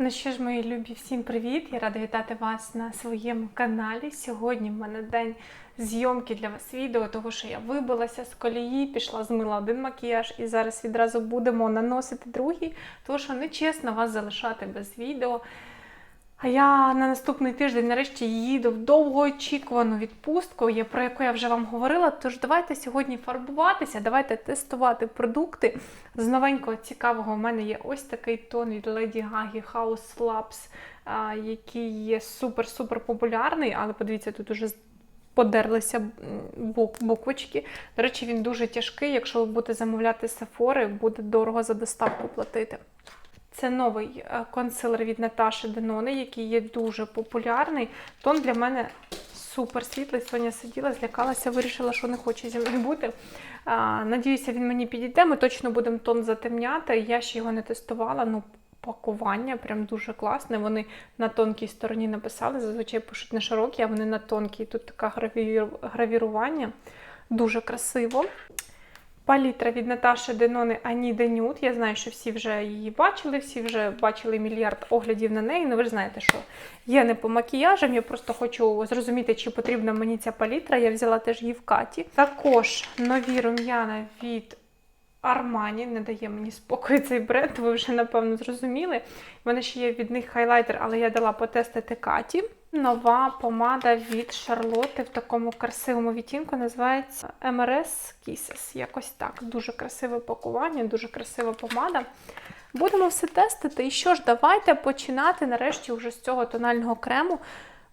Ну що ж, мої любі, всім привіт! Я рада вітати вас на своєму каналі. Сьогодні в мене день зйомки для вас відео, того що я вибилася з колії, пішла змила один макіяж і зараз відразу будемо наносити другий, тому що нечесно вас залишати без відео. А я на наступний тиждень нарешті їду в довгоочікувану відпустку, про яку я вже вам говорила. Тож давайте сьогодні фарбуватися, давайте тестувати продукти. З новенького цікавого в мене є ось такий тон від Lady Gaga House Labs, який є супер-супер популярний, але подивіться, тут уже подерлися буквочки. До речі, він дуже тяжкий. Якщо ви будете замовляти Sephora, буде дорого за доставку платити. Це новий е, консилер від Наташі Денони, який є дуже популярний. Тон для мене супер світлий. Соня сиділа, злякалася, вирішила, що не хоче зі мною бути. Надіюся, він мені підійде. Ми точно будемо тон затемняти. Я ще його не тестувала. Ну, пакування прям дуже класне. Вони на тонкій стороні написали. Зазвичай пишуть на широкій, а вони на тонкій. Тут таке гравірування. Дуже красиво. Палітра від Наташі Денони Ані Денют. Я знаю, що всі вже її бачили, всі вже бачили мільярд оглядів на неї. Ну ви ж знаєте, що я не по макіяжам, я просто хочу зрозуміти, чи потрібна мені ця палітра. Я взяла теж її в каті. Також нові рум'яна від Армані. Не дає мені спокою цей бренд, ви вже напевно зрозуміли. У мене ще є від них хайлайтер, але я дала потестити Каті. Нова помада від Шарлотти в такому красивому відтінку називається MRS Kisses. Якось так. Дуже красиве пакування, дуже красива помада. Будемо все тестити. І що ж, давайте починати нарешті вже з цього тонального крему.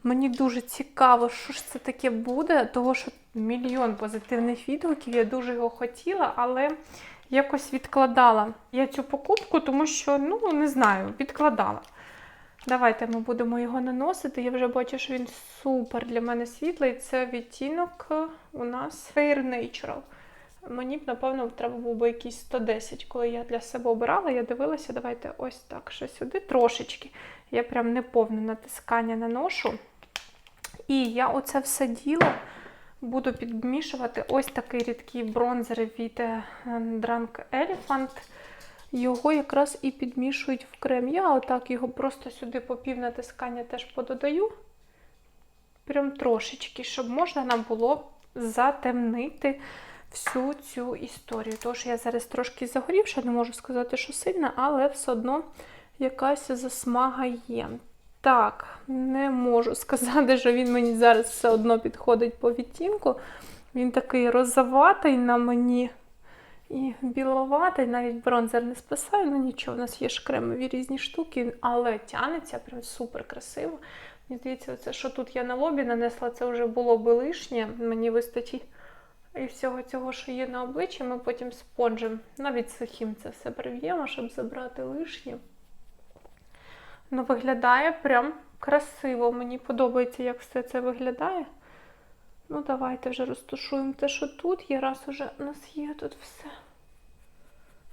Мені дуже цікаво, що ж це таке буде, того що мільйон позитивних відгуків. Я дуже його хотіла, але якось відкладала я цю покупку, тому що, ну, не знаю, відкладала. Давайте ми будемо його наносити. Я вже бачу, що він супер для мене світлий. Це відтінок е, у нас Fair Natural. Мені б, напевно, треба був би якийсь 110, коли я для себе обирала. Я дивилася, давайте ось так, ще сюди трошечки. Я прям неповне натискання наношу. І я оце все діло буду підмішувати ось такий рідкий бронзер від е, Drunk Elephant. Його якраз і підмішують в крем. Я отак його просто сюди по пів натискання теж пододаю. Прям трошечки, щоб можна нам було затемнити всю цю історію. Тож я зараз трошки загорівша, не можу сказати, що сильно, але все одно якась засмага є. Так, не можу сказати, що він мені зараз все одно підходить по відтінку. Він такий розоватий на мені і біловатий, навіть бронзер не спасає, ну нічого, у нас є ж кремові різні штуки, але тянеться прям супер красиво. Мені здається, це, що тут я на лобі нанесла, це вже було би лишнє. Мені вистачить і всього цього, що є на обличчі, ми потім спонжем, навіть сухим це все прив'ємо, щоб забрати лишнє. Ну, виглядає прям красиво. Мені подобається, як все це виглядає. Ну, давайте вже розташуємо те, що тут є, раз уже у нас є тут все.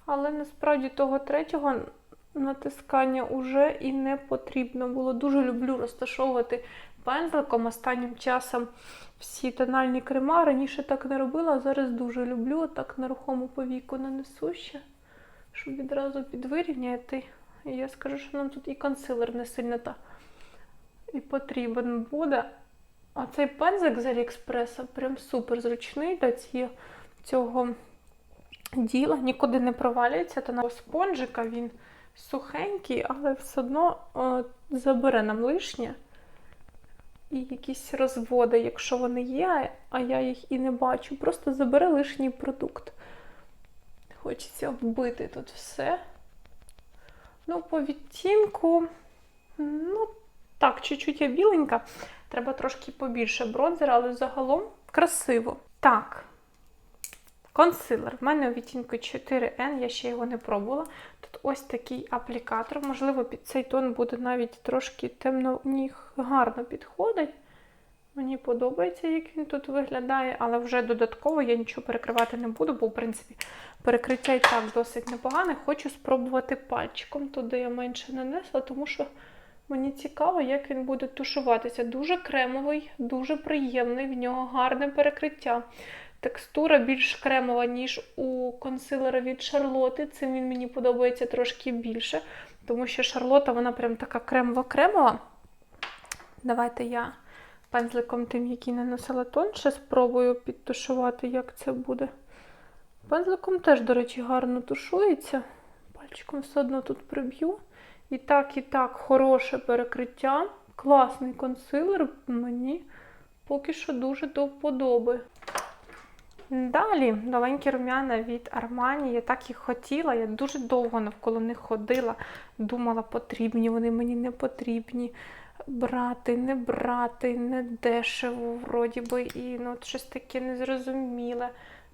Але насправді того третього натискання уже і не потрібно було. Дуже люблю розташовувати пензликом останнім часом всі тональні крема. Раніше так не робила, а зараз дуже люблю. Так на рухому повіку нанесу ще, щоб відразу підвирівняти. І я скажу, що нам тут і консилер не сильно та і потрібен буде. А цей пензик з Аліекспреса прям супер зручний для ці, цього діла. Нікуди не провалюється. Та на спонжика він сухенький, але все одно о, забере нам лишнє. І якісь розводи, якщо вони є, а я їх і не бачу. Просто забере лишній продукт. Хочеться вбити тут все. Ну, по відтінку, ну, так, чуть-чуть я біленька. Треба трошки побільше бронзера, але загалом красиво. Так, консилер. В мене у відтінку 4N, я ще його не пробувала. Тут ось такий аплікатор. Можливо, під цей тон буде навіть трошки темно, ніг гарно підходить. Мені подобається, як він тут виглядає, але вже додатково я нічого перекривати не буду, бо, в принципі, перекриття і так досить непогане. Хочу спробувати пальчиком. Туди я менше нанесла, тому що мені цікаво, як він буде тушуватися. Дуже кремовий, дуже приємний, в нього гарне перекриття. Текстура більш кремова, ніж у консилера від Шарлоти. Цим він мені подобається трошки більше. Тому що Шарлота, вона прям така кремова-кремова. Давайте я пензликом тим, який наносила тонше, спробую підтушувати, як це буде. Пензликом теж, до речі, гарно тушується. Пальчиком все одно тут приб'ю. І так, і так, хороше перекриття. Класний консилер. Мені поки що дуже до вподоби. Далі новенькі рум'яна від Armani. Я так їх хотіла. Я дуже довго навколо них ходила. Думала, потрібні вони мені не потрібні. Брати, не брати, не дешево, вроді би, і ну, щось таке незрозуміле.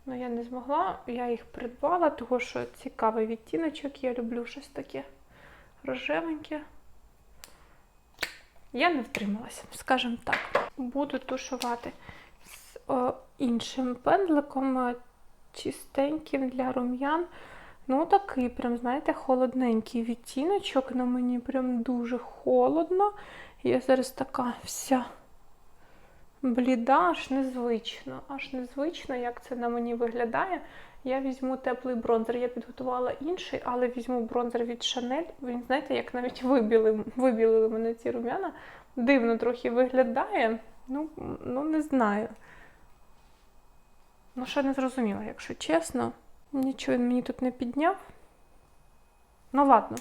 Ну, я не змогла, я їх придбала, тому що цікавий відтіночок, я люблю щось таке рожевеньке. Я не втрималася, скажімо так. Буду тушувати з о, іншим пензликом, е, чистеньким для рум'ян. Ну, такий, прям, знаєте, холодненький відтіночок. На мені прям дуже холодно. Я зараз така вся бліда, аж незвично. Аж незвично, як це на мені виглядає. Я візьму теплий бронзер. Я підготувала інший, але візьму бронзер від Chanel. Він, знаєте, як навіть вибілили, вибілили мене ці рум'яна. Дивно трохи виглядає. Ну, ну не знаю. Ну, ще не зрозуміла, якщо чесно. Нічого він мені тут не підняв. Ну, ладно.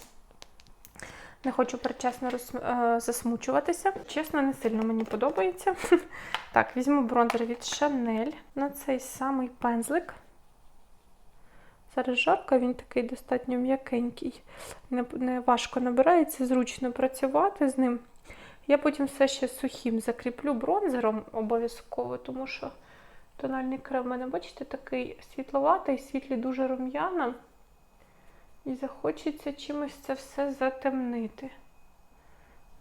Не хочу передчасно роз... е, засмучуватися. Чесно, не сильно мені подобається. Так, візьму бронзер від Chanel на цей самий пензлик. Зараз жарко, він такий достатньо м'якенький. Не, не важко набирається, зручно працювати з ним. Я потім все ще сухим закріплю бронзером обов'язково, тому що тональний крем в мене, бачите, такий світловатий, світлі дуже рум'яна. І захочеться чимось це все затемнити.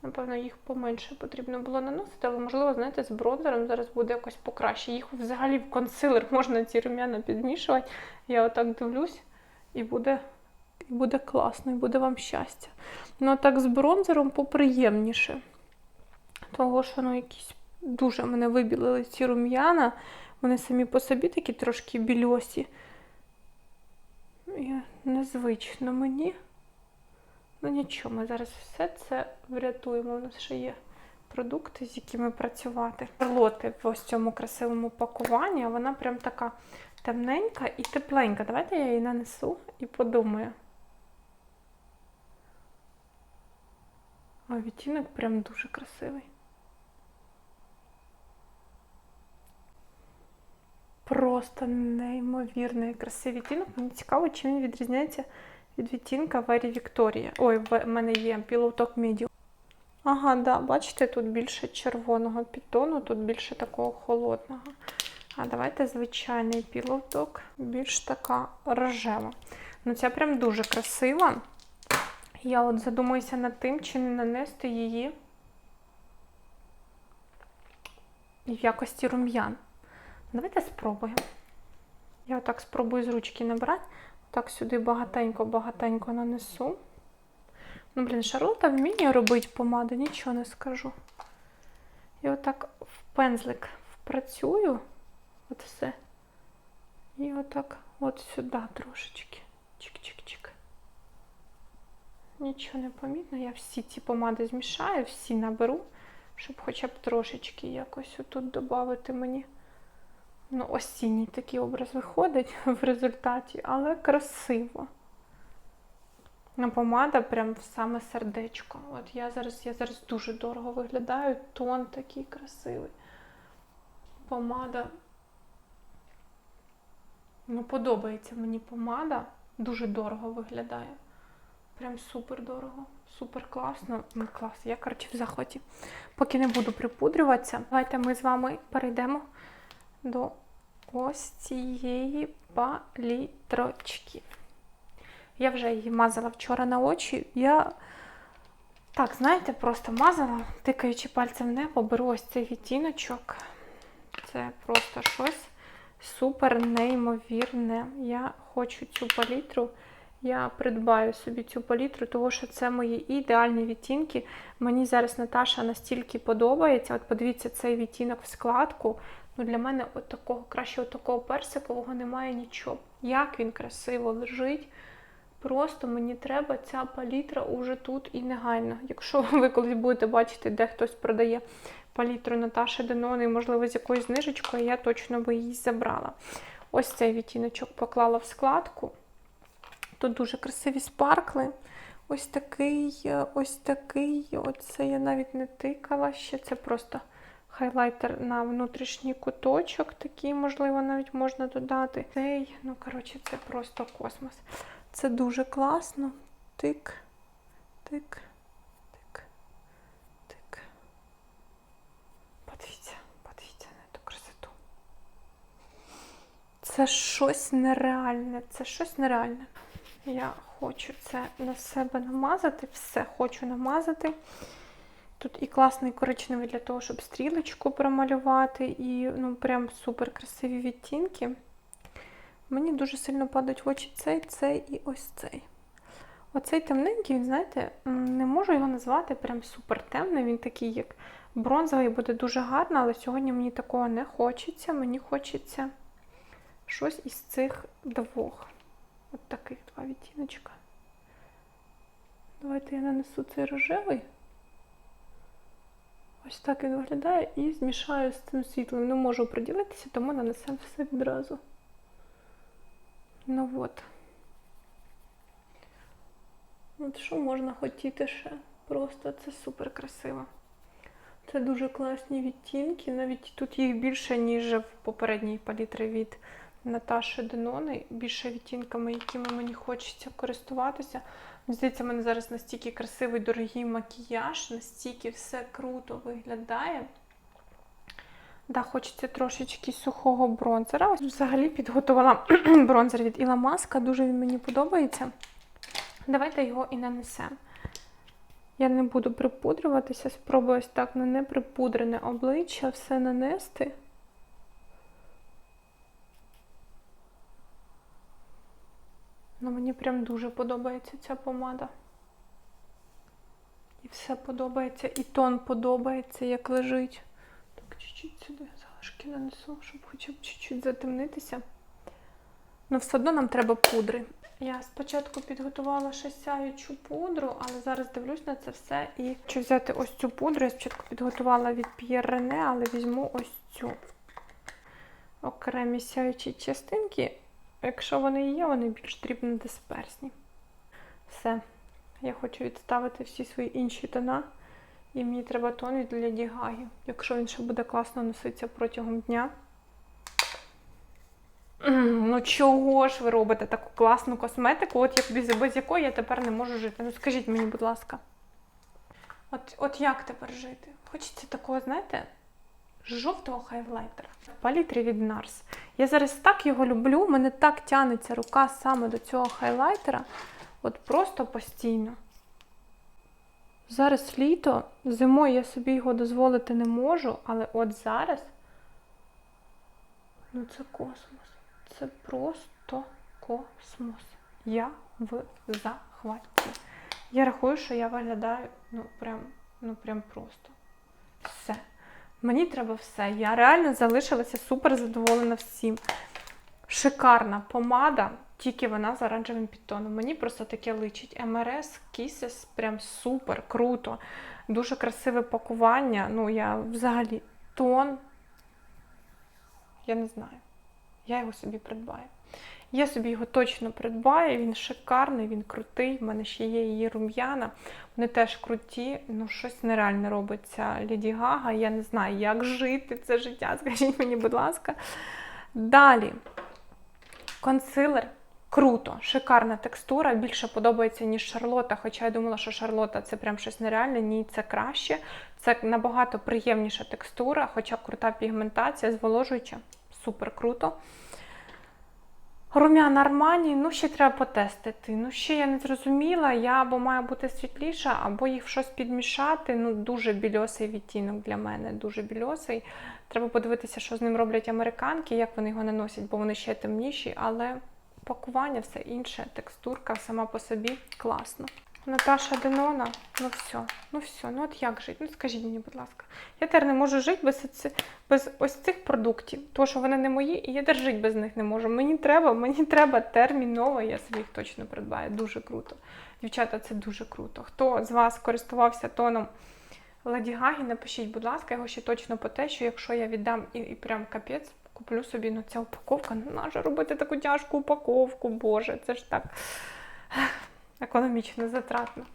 Напевно, їх поменше потрібно було наносити, але, можливо, знаєте, з бронзером зараз буде якось покраще. Їх взагалі в консилер можна ці рум'яна підмішувати. Я отак дивлюсь, і буде і буде класно, і буде вам щастя. Ну, а так з бронзером поприємніше. Того, що ну, якісь дуже мене вибілили ці рум'яна. Вони самі по собі такі трошки більосі. І незвично мені. Ну нічого, ми зараз все це врятуємо. У нас ще є продукти, з якими працювати. Шарлоти в ось цьому красивому пакуванні, а вона прям така темненька і тепленька. Давайте я її нанесу і подумаю. А відтінок прям дуже красивий. Просто неймовірний красивий відтінок. Мені цікаво, чим він відрізняється від відтінка Very Victoria. Ой, в мене є Pillow Talk Medium. Ага, да, бачите, тут більше червоного підтону, тут більше такого холодного. А давайте звичайний Pillow Talk, більш така рожева. Ну, ця прям дуже красива. Я от задумуюся над тим, чи не нанести її в якості рум'ян. Давайте спробуємо. Я отак спробую з ручки набрати. Так сюди багатенько-багатенько нанесу. Ну, блін, Шарлота вміє робити помаду, нічого не скажу. І отак в пензлик впрацюю. От все. І отак от сюди трошечки. Чик-чик-чик. Нічого не помітно. Я всі ці помади змішаю, всі наберу, щоб хоча б трошечки якось отут додати мені. Ну, осінній такий образ виходить в результаті, але красиво. Ну, помада прям в саме сердечко. От я зараз я зараз дуже дорого виглядаю, тон такий красивий. Помада. Ну, подобається мені помада. Дуже дорого виглядає. Прям супер дорого, супер класно. Ну, клас, я, коротше, в захваті. Поки не буду припудрюватися, давайте ми з вами перейдемо до ось цієї палітрочки. Я вже її мазала вчора на очі. Я, так, знаєте, просто мазала, тикаючи пальцем в небо, беру ось цей відтіночок. Це просто щось супер неймовірне. Я хочу цю палітру. Я придбаю собі цю палітру, тому що це мої ідеальні відтінки. Мені зараз Наташа настільки подобається. От подивіться цей відтінок в складку. Ну, Для мене от такого краще такого персикового немає нічого. Як він красиво лежить. Просто мені треба ця палітра уже тут і негайно. Якщо ви колись будете бачити, де хтось продає палітру Наташі Денони, можливо, з якоюсь знижечкою, я точно би її забрала. Ось цей відтіночок поклала в складку. Тут дуже красиві спаркли. Ось такий, е, ось такий. Оце я навіть не тикала ще. Це просто хайлайтер на внутрішній куточок. Такий, можливо, навіть можна додати. Цей, ну, коротше, це просто космос. Це дуже класно. Тик, тик, тик, тик. Подивіться, подивіться на цю красоту. Це щось нереальне. Це щось нереальне. Я хочу це на себе намазати. Все хочу намазати. Тут і класний коричневий для того, щоб стрілочку промалювати, і ну прям супер красиві відтінки. Мені дуже сильно падають в очі цей, цей і ось цей. Оцей темненький, знаєте, не можу його назвати прям супер темний. Він такий, як бронзовий, буде дуже гарно, але сьогодні мені такого не хочеться. Мені хочеться щось із цих двох. От таких два відтіночка. Давайте я нанесу цей рожевий. Ось так він виглядає і змішаю з цим світлом. Не можу приділитися, тому нанесемо все відразу. Ну от. От що можна хотіти ще? Просто це супер красиво. Це дуже класні відтінки. Навіть тут їх більше, ніж в попередній палітрі від Наташі Денони. Більше відтінками, якими мені хочеться користуватися. Здається, в мене зараз настільки красивий, дорогий макіяж, настільки все круто виглядає. Да, хочеться трошечки сухого бронзера. Взагалі підготувала бронзер від Іла Маска, дуже він мені подобається. Давайте його і нанесемо. Я не буду припудрюватися, спробую ось так на неприпудрене обличчя все нанести. Ну, мені прям дуже подобається ця помада. І все подобається, і тон подобається, як лежить. Так, чуть-чуть сюди залишки нанесу, щоб хоча б чуть-чуть затемнитися. Ну, все одно нам треба пудри. Я спочатку підготувала ще сяючу пудру, але зараз дивлюсь на це все і хочу взяти ось цю пудру. Я спочатку підготувала від Pierre René, але візьму ось цю окремі сяючі частинки. Якщо вони є, вони більш дрібнодисперсні. Все. Я хочу відставити всі свої інші тона. І мені треба тон від Леді. Якщо він ще буде класно носитися протягом дня. Ну чого ж ви робите таку класну косметику, от як без якої я тепер не можу жити? Ну скажіть мені, будь ласка. От, от як тепер жити? Хочеться такого, знаєте, жовтого хайлайтера. В палітрі від NARS. Я зараз так його люблю, мене так тянеться рука саме до цього хайлайтера. От просто постійно. Зараз літо, зимою я собі його дозволити не можу, але от зараз. Ну це космос. Це просто космос. Я в захваті. Я рахую, що я виглядаю ну прям, ну прям просто. Мені треба все. Я реально залишилася супер задоволена всім. Шикарна помада, тільки вона з оранжевим підтоном. Мені просто таке личить. МРС Kisses прям супер, круто. Дуже красиве пакування. Ну, я взагалі тон. Я не знаю. Я його собі придбаю. Я собі його точно придбаю, він шикарний, він крутий. В мене ще є її рум'яна. Вони теж круті, ну щось нереальне робиться Леді Гага. Я не знаю, як жити це життя. Скажіть мені, будь ласка. Далі. Консилер. Круто, шикарна текстура. Більше подобається, ніж Шарлота. Хоча я думала, що Шарлота це прям щось нереальне. Ні, це краще. Це набагато приємніша текстура, хоча крута пігментація, зволожуюча. Супер круто. Рум'яна Армані, ну ще треба потестити. Ну, ще я не зрозуміла, я або маю бути світліша, або їх в щось підмішати. Ну, дуже більосий відтінок для мене, дуже більосий. Треба подивитися, що з ним роблять американки, як вони його наносять, бо вони ще темніші, але пакування все інше, текстурка сама по собі класно. Наташа Денона, ну все, ну все, ну от як жити? Ну скажіть мені, будь ласка. Я тепер не можу жити без, оці- без ось цих продуктів, тому що вони не мої, і я теж жити без них не можу. Мені треба, мені треба терміново, я собі їх точно придбаю. Дуже круто. Дівчата, це дуже круто. Хто з вас користувався тоном Леді Гагі, напишіть, будь ласка, його ще точно по те, що якщо я віддам і, і прям капець, куплю собі ну ця упаковка, не наша робити таку тяжку упаковку, боже, це ж так економічно затратно.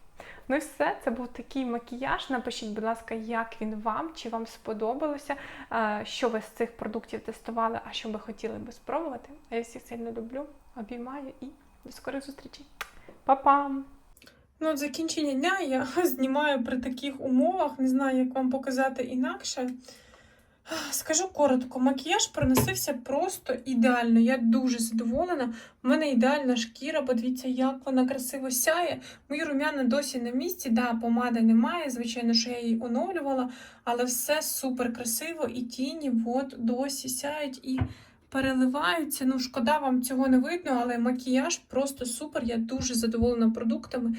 Ну і все, це був такий макіяж. Напишіть, будь ласка, як він вам, чи вам сподобалося, е, що ви з цих продуктів тестували, а що ви хотіли би спробувати. А я всіх сильно люблю, обіймаю і до скорих зустрічей. Па-пам! Ну, от закінчення дня я знімаю при таких умовах, не знаю, як вам показати інакше. Скажу коротко, макіяж проносився просто ідеально. Я дуже задоволена. У мене ідеальна шкіра. Подивіться, як вона красиво сяє. Мої рум'яна досі на місці. Да, помади немає. Звичайно, що я її оновлювала, але все супер красиво, і тіні от досі сяють і переливаються. Ну, шкода, вам цього не видно, але макіяж просто супер. Я дуже задоволена продуктами.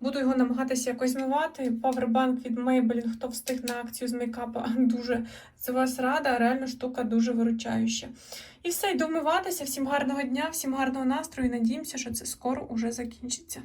Буду його намагатися якось змивати. Powerbank від Maybelline, хто встиг на акцію з мейкапа, дуже за вас рада. Реально штука дуже виручаюча. І все, йду вмиватися. Всім гарного дня, всім гарного настрою. Надіємося, що це скоро уже закінчиться.